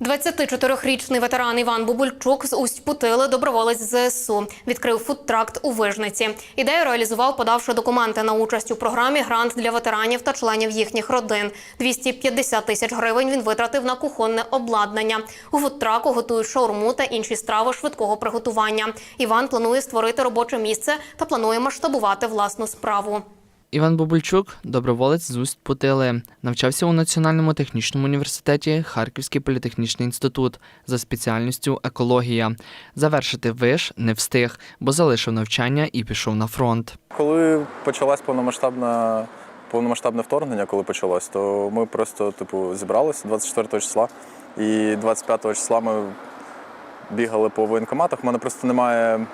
24-річний ветеран Іван Бубульчук з Усть-Путили, доброволець ЗСУ, відкрив фудтракт у Вижниці. Ідею реалізував, подавши документи на участь у програмі «Грант для ветеранів та членів їхніх родин». 250 тисяч гривень він витратив на кухонне обладнання. У фудтраку готують шаурму та інші страви швидкого приготування. Іван планує створити робоче місце та планує масштабувати власну справу. Іван Бобульчук, доброволець з уст Путили, навчався у Національному технічному університеті Харківський політехнічний інститут за спеціальністю екологія. Завершити виш не встиг, бо залишив навчання і пішов на фронт. Коли почалась повномасштабна повномасштабне вторгнення, коли почалось, то ми просто типу зібралися 24 числа, і 25 числа ми бігали по воєнкоматах. У мене просто немає.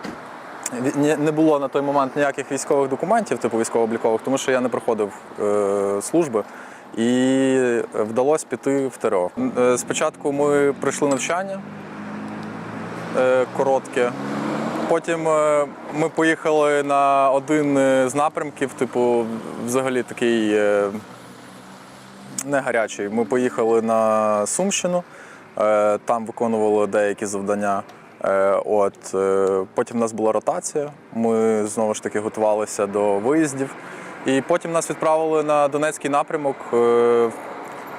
Не було на той момент ніяких військових документів, типу військово-облікових, тому що я не проходив е, служби. І вдалося піти в ТРО. Е, Спочатку ми пройшли навчання е, коротке. Потім е, ми поїхали на один з напрямків, типу, взагалі такий не гарячий. Ми поїхали на Сумщину, там виконували деякі завдання. Е, От, е, потім у нас була ротація. Ми знову ж таки готувалися до виїздів. І потім нас відправили на Донецький напрямок, е,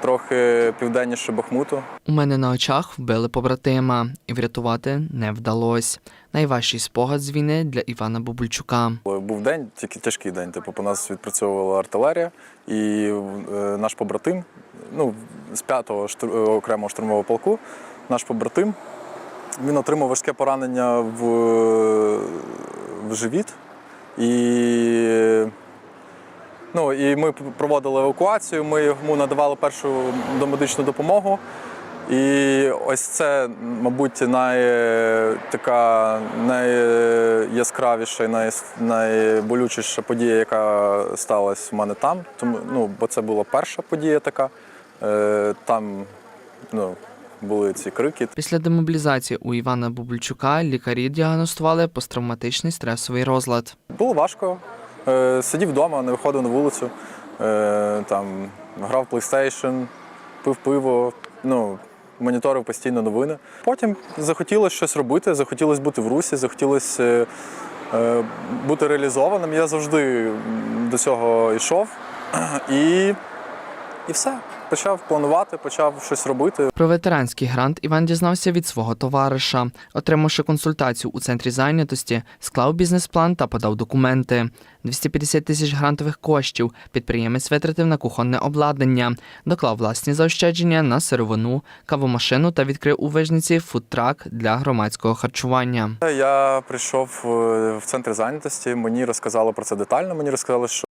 трохи південніше Бахмуту. У мене на очах вбили побратима, і врятувати не вдалося. Найважчий спогад з війни для Івана Бобульчука. Був день, тільки тяжкий день. Типу, по нас відпрацьовувала артилерія, і наш побратим, ну, з 5-го штур- е, окремого штурмового полку, наш побратим, він отримав важке поранення в, в живіт. І, ну, і ми проводили евакуацію, ми йому надавали першу домедичну допомогу. І ось це, мабуть, най, така найяскравіша і най, найболючіша подія, яка сталася в мене там. Тому, ну, бо це була перша подія така. Е, Там ну, були ці крики. Після демобілізації у Івана Бобульчука лікарі діагностували посттравматичний стресовий розлад. Було важко. Е, Сидів вдома, не виходив на вулицю, е, там, грав PlayStation, пив пиво, ну, моніторив постійно новини. Потім захотілося щось робити, захотілося бути в русі, захотілося е, бути реалізованим. Я завжди до цього йшов. І, і все. Почав планувати, почав щось робити. Про ветеранський грант Іван дізнався від свого товариша. Отримавши консультацію у центрі зайнятості, склав бізнес-план та подав документи. 250 тисяч грантових коштів підприємець витратив на кухонне обладнання, доклав власні заощадження на сировину, кавомашину та відкрив у вижниці фудтрак для громадського харчування. Я прийшов е, в центр зайнятості, мені розказали про це детально. Мені розказали, що